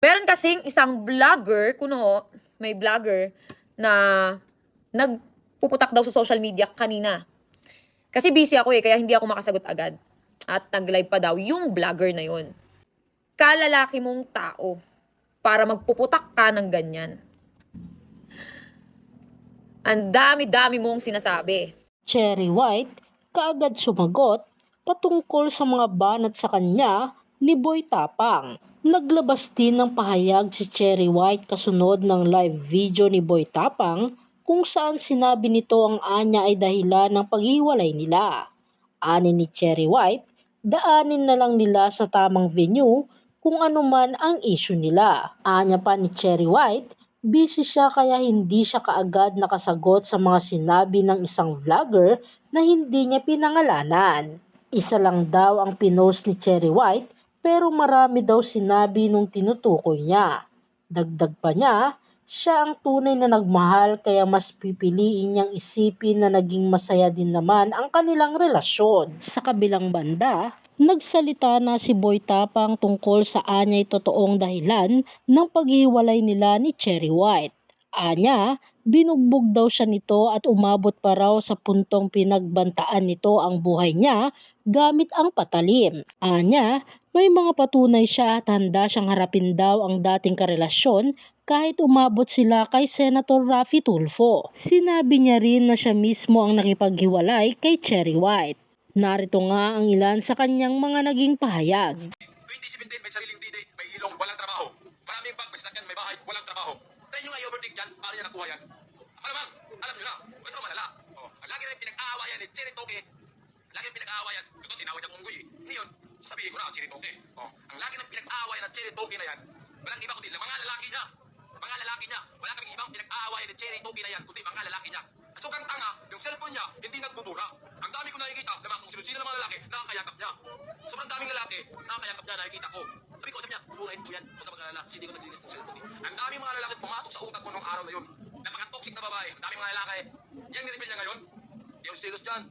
Meron kasing isang vlogger, kuno, may vlogger na nagpuputak daw sa social media kanina. Kasi busy ako eh, kaya hindi ako makasagot agad. At nag-live pa daw yung vlogger na yun. Kalalaki mong tao para magpuputak ka ng ganyan. Ang dami-dami mong sinasabi. Cherry White kaagad sumagot patungkol sa mga banat sa kanya ni Boy Tapang. Naglabas din ng pahayag si Cherry White kasunod ng live video ni Boy Tapang kung saan sinabi nito ang anya ay dahilan ng paghiwalay nila. Ani ni Cherry White, daanin na lang nila sa tamang venue kung ano man ang issue nila. Anya pa ni Cherry White, busy siya kaya hindi siya kaagad nakasagot sa mga sinabi ng isang vlogger na hindi niya pinangalanan. Isa lang daw ang pinost ni Cherry White pero marami daw sinabi nung tinutukoy niya. Dagdag pa niya, siya ang tunay na nagmahal kaya mas pipiliin niyang isipin na naging masaya din naman ang kanilang relasyon. Sa kabilang banda, nagsalita na si Boy Tapang tungkol sa anya'y totoong dahilan ng paghiwalay nila ni Cherry White. Anya, binugbog daw siya nito at umabot pa raw sa puntong pinagbantaan nito ang buhay niya gamit ang patalim. Anya, may mga patunay siya at handa siyang harapin daw ang dating karelasyon kahit umabot sila kay Senator Raffy Tulfo. Sinabi niya rin na siya mismo ang nakipaghiwalay kay Cherry White. Narito nga ang ilan sa kanyang mga naging pahayag. 2017, may sariling didi, may ilong, walang trabaho. Maraming bag, may sasakyan, may bahay, walang trabaho. Tayo yung i-overtake dyan, paano yan nakuha yan? Malamang, alam nyo na, ito malala. Oh, lagi rin pinag-aawayan ni Cherry Toke. Lagi pinag-aawayan. Ito, tinawag niyang unggoy. eh. Ngayon, sasabihin ko na, Cherry Toke. Oh, ang lagi ng pinag-aawayan ng Cherry Toke na yan, walang iba kundi mga lalaki niya. Mga lalaki niya. Wala kaming ibang pinag-aawayan ni Cherry Toke na yan, kundi mga lalaki niya. Sobrang tanga, yung cellphone niya, hindi nagbubura. Ang dami ko nakikita na mga kung sino-sino ng mga lalaki, nakakayakap niya. Sobrang daming lalaki, nakakayakap niya, nakikita ko. Sabi ko, sabi niya, buburahin ko yan. Huwag ka mag-alala, hindi ko naglinis ng cellphone. eh. Ang daming mga lalaki pumasok sa utak ko nung araw na yun. Napaka-toxic na babae. Ang daming mga lalaki. Yan nireveal niya ngayon. Hindi ako silos dyan.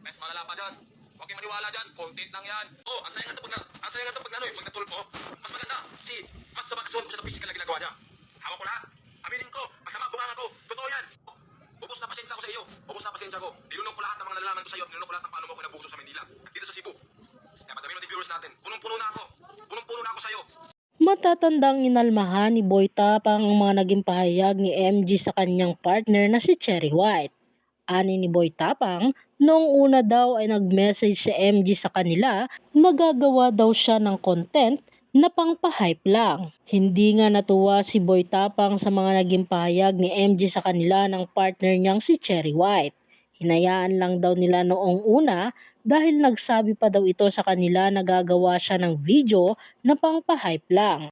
Mas malala pa dyan. Huwag kayong maniwala dyan. Content lang yan. Oh, ang saya nga ito pag, na, ang saya nga ito pag ano eh, pag natulpo. Mas maganda. Si, mas sabag kasuot ko siya sa physical na ginagawa niya. Hawak ko lahat. Aminin ko, masama bunganga ko. Totoo yan. Ubus na pasensya ko sa iyo. Ubus na pasensya ko. Nilunok ko lahat ng mga nalalaman ko sa iyo. Nilunok ko lahat ng paano mo ako nabuso sa Manila. Dito sa Cebu. Kaya madami natin viewers natin. Punong-puno na ako. Punong-puno na ako sa iyo. Matatandang inalmahan ni Boy Tapang ang mga naging pahayag ni MG sa kanyang partner na si Cherry White. Ani ni Boy Tapang, noong una daw ay nag-message si MG sa kanila na daw siya ng content na pang-hype lang. Hindi nga natuwa si Boy Tapang sa mga naging pahayag ni MG sa kanila ng partner niyang si Cherry White. Hinayaan lang daw nila noong una dahil nagsabi pa daw ito sa kanila na gagawa siya ng video na pang-hype lang.